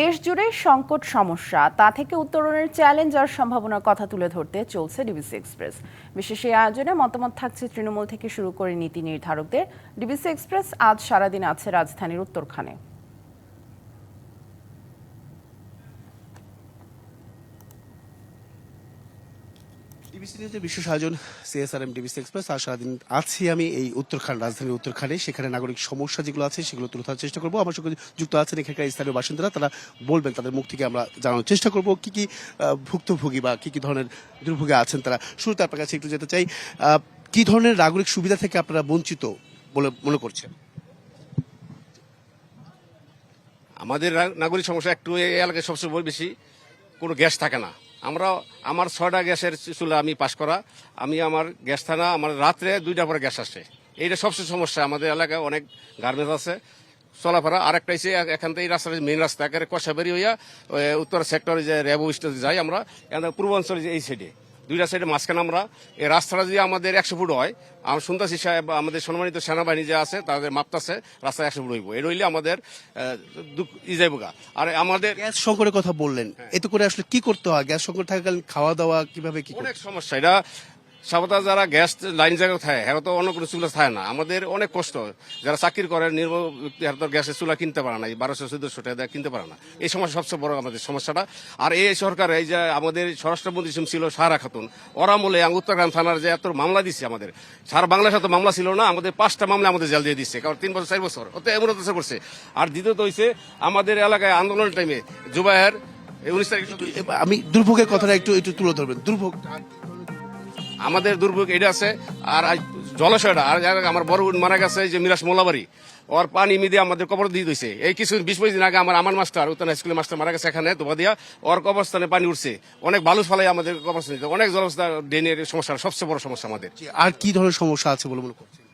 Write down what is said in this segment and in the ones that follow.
দেশ জুড়ে সংকট সমস্যা, তা থেকে উত্তরণের চ্যালেঞ্জ আর সম্ভাবনার কথা তুলে ধরতে চলছে ডিবিসি এক্সপ্রেস বিশেষ এই আয়োজনে মতামত থাকছে তৃণমূল থেকে শুরু করে নীতি নির্ধারকদের। ডিবিসি এক্সপ্রেস আজ সারাদিন আছে রাজধানীর উত্তরখানে। ডিবিসি নিউজের বিশেষ আয়োজন সিএসআরএম ডিবিসি এক্সপ্রেস। আর সারাদিন আছি আমি এই উত্তরখান রাজধানীর উত্তরখানে। সেখানে নাগরিক সমস্যা যেগুলো আছে সেগুলো তুলে ধরার চেষ্টা করব। আমার সঙ্গে যুক্ত আছেন এখানকার স্থানীয় বাসিন্দারা। তারা বলবেন, তাদের মুখ থেকে আমরা জানানোর চেষ্টা করব কি কি ভুক্তভোগী বা কি কি ধরনের দুর্ভোগে আছেন তারা। শুরুতে আপনার কাছে একটু যেতে চাই কি ধরনের নাগরিক সুবিধা থেকে আপনারা বঞ্চিত বলে মনে করছেন? আমাদের নাগরিক সমস্যা একটু এই এলাকায় সবচেয়ে বেশি, কোনো গ্যাস থাকে না। আমরা আমার ছয়টা গ্যাসের চুলা আমি পাশ করা। আমি আমার গ্যাস থানা, আমার রাত্রে দুইটা পরে গ্যাস আসে। এইটা সবচেয়ে সমস্যা। আমাদের এলাকায় অনেক গার্মেন্টস আছে। চলাফেরা আর একটা হচ্ছে এখান থেকে রাস্তাটা মেন রাস্তা, একেবারে কষাবেরি হইয়া উত্তর সেক্টরে যে রেবো স্টেশন যাই আমরা পূর্বাঞ্চলে যে এই সাইডে দুইটা সাইডে মাঝখানে আমরা। এই রাস্তাটা যদি আমাদের একশো ফুট হয় আমার শুনতেছি সাহেব আমাদের সম্মানিত সেনাবাহিনী যে আছে তাদের মাপতাছে রাস্তা একশো ফুট হইব। এ রইলে আমাদের ই যাইবগা। আর আমাদের গ্যাস সংকটের কথা বললেন। এতে করে আসলে কি করতে হয়? গ্যাস সংকট থাকাকালীন খাওয়া দাওয়া কীভাবে কি অনেক সমস্যা। এটা সাবতা যারা গ্যাস লাইন জায়গা থাকে হ্যাঁ তো অন্য কোনো চুলা থাকে না। আমাদের অনেক কষ্ট। যারা চাকরি করে নির্মল ব্যক্তি হয়তো গ্যাসের চুলা কিনতে পারে না, এই বারোশো, চোদ্দশো টাকা কিনতে পারে না। এই সমস্যা সবচেয়ে বড় আমাদের সমস্যাটা। আর এই সরকার, এই যে আমাদের স্বরাষ্ট্রমন্ত্রী ছিল, সারা খাতুন, ওরা মূলে উত্তরগ্রাম থানার যে এত মামলা দিচ্ছে আমাদের, সারা বাংলাদেশে তো মামলা ছিল না, আমাদের পাঁচটা মামলা আমাদের জেল দিয়ে দিচ্ছে কারণ তিন বছর, চার বছর ওতে এমন অত্যাচার করছে। আর দ্বিতীয়ত হয়েছে আমাদের এলাকায় আন্দোলনের টাইমে জুবাইয়ের উনিশ তারিখ আমি দুর্ভোগের কথাটা একটু একটু তুলে ধরবেন। দুর্ভোগ আমাদের দুর্ভোগ এটা আছে আর আজ জলাশয়টা আর যারা আমার বড় বোন মারা গেছে যে মিরাজ মোল্লাবাড়ি। ওর পানি মিদিয়ে আমাদের কবর দিয়ে দিয়েছে এই কিছু বিশ পঁচিশ দিন আগে আমার আমার মাস্টার উত্তর স্কুলের মাস্টার মারা গেছে এখানে তোমা দিয়া ওর কবরস্থানে পানি উঠছে। অনেক বালু ফলাই আমাদের কবরস্থানে অনেক জলস্থা ড্রেনের সমস্যা সবচেয়ে বড় সমস্যা আমাদের। আর কি ধরনের সমস্যা আছে বলে মনে করছেন?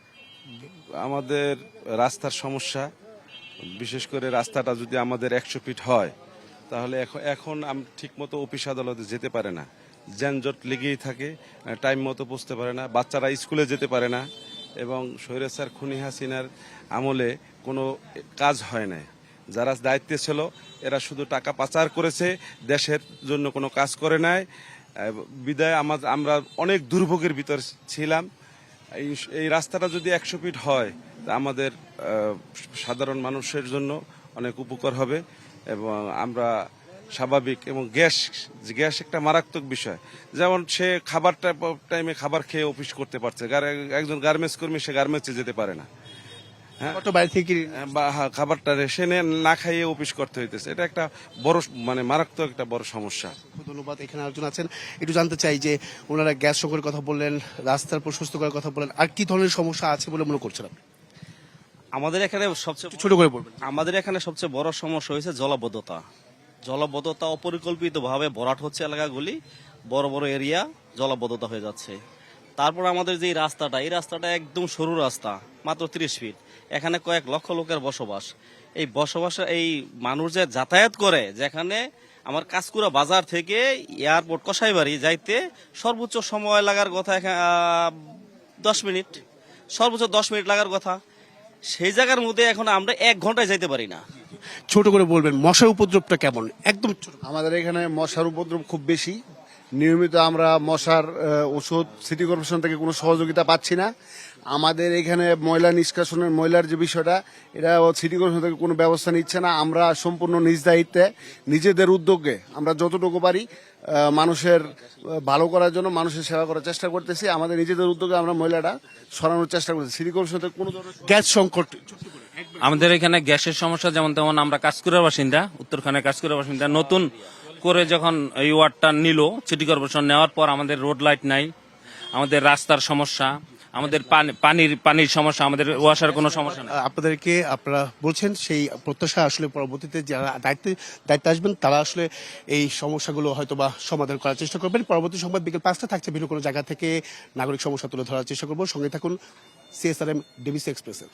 আমাদের রাস্তার সমস্যা বিশেষ করে রাস্তাটা যদি আমাদের একশো ফিট হয় তাহলে এখন এখন ঠিক মতো অফিস আদালতে যেতে পারে না। যানজট লেগেই থাকে টাইম মতো পৌঁছতে পারে না, বাচ্চারা স্কুলে যেতে পারে না, এবং স্বৈরাচার খুনি হাসিনার আমলে কোনো কাজ হয় না যারা দায়িত্বে ছিল, এরা শুধু টাকা পাচার করেছে, দেশের জন্য কোনো কাজ করে নাই। বিদায় আমার আমরা অনেক দুর্ভোগের ভিতর ছিলাম। এই রাস্তাটা যদি একশো ফিট হয় আমাদের সাধারণ মানুষের জন্য অনেক উপকার হবে, এবং আমরা স্বাভাবিক এবং গ্যাস গ্যাস একটা মারাত্মক বিষয়। যেমন সে খাবারটা টাইমে খাবার খেয়ে অফিস করতে পারছে। গার- একজন গার্মেন্টস কর্মী সে গার্মেন্টসে যেতে পারে না। হ্যাঁ? কত বাইরে থেকে বা হ্যাঁ, খাবারটা নিয়ে না খাইয়ে অফিস করতে হইতেছে। এটা একটা বড় মানে মারাত্মক একটা বড় সমস্যা। ধন্যবাদ। এখানে আরেকজন আছেন। একটু জানতে চাই যে ওনারা গ্যাস সংকটের কথা বললেন রাস্তার প্রশস্ত করার কথা বললেন। আর কি ধরনের সমস্যা আছে বলে মনে করছেন আপনি? আমাদের এখানে সবচেয়ে ছোট করে বলবেন। আমাদের এখানে সবচেয়ে বড় সমস্যা হয়েছে জলবদ্ধতা। জলবদ্ধতা অপরিকল্পিতভাবে ভরাট হচ্ছে এলাকাগুলি, বড় বড় এরিয়া জলবদ্ধতা হয়ে যাচ্ছে। তারপর আমাদের যে রাস্তাটা, এই রাস্তাটা একদম সরু রাস্তা, মাত্র তিরিশ ফিট। এখানে কয়েক লক্ষ লোকের বসবাস। এই বসবাস, এই মানুষ যে যাতায়াত করে, যেখানে আমার কাজকুড়া বাজার থেকে এয়ারপোর্ট কষাইবাড়ি যাইতে সর্বোচ্চ সময় লাগার কথা দশ মিনিট। সর্বোচ্চ দশ মিনিট লাগার কথা। সেই জায়গার মধ্যে এখন আমরা এক ঘন্টায় যাইতে পারি না। ছোট করে বলবেন, মশার উপদ্রবটা কেমন? একদম ছোট আমাদের এখানে মশার উপদ্রব খুব বেশি। নিয়মিত আমরা মশার ওষুধ, সিটি কর্পোরেশন থেকে কোনো সহযোগিতা পাচ্ছি না। আমাদের এখানে ময়লা নিষ্কাশনের ময়লার যে বিষয়টা এটা সিটি কর্পোরেশন থেকে কোনো ব্যবস্থা নিচ্ছে না। আমরা সম্পূর্ণ নিজ দায়িত্বে নিজেদের উদ্যোগে আমরা যতটুকু পারি মানুষের ভালো করার জন্য মানুষের সেবা করার চেষ্টা করতেছি। আমাদের নিজেদের উদ্যোগে আমরা ময়লাটা সরানোর চেষ্টা করতেছি। সিটি কর্পোরেশন থেকে কোনো ধরনের গ্যাস সংকট। আমাদের এখানে গ্যাসের সমস্যা যেমন তেমন আমরা কাজকুড়ার বাসিন্দা উত্তরখানে কাজকুড়ার বাসিন্দা। নতুন করে যখন এই ওয়ার্ডটা নিল সিটি কর্পোরেশন নেওয়ার পর আমাদের রোড লাইট নাই আমাদের রাস্তার সমস্যা। আমাদের পানি- পানির পানির সমস্যা, আমাদের ওয়াসার কোনো সমস্যা নেই। আপনাদেরকে আপনারা বলছেন সেই প্রত্যাশা আসলে পরবর্তীতে যারা দায়িত্বে দায়িত্বে আসবেন, তারা আসলে এই সমস্যাগুলো হয়তো বা সমাধান করার চেষ্টা করবেন। পরবর্তী সংবাদ বিকেল পাঁচটা থাকছে, ভিন্ন কোনো জায়গা থেকে নাগরিক সমস্যা তুলে ধরার চেষ্টা করব। সঙ্গে থাকুন সিএসআরএম ডিবিসি এক্সপ্রেসের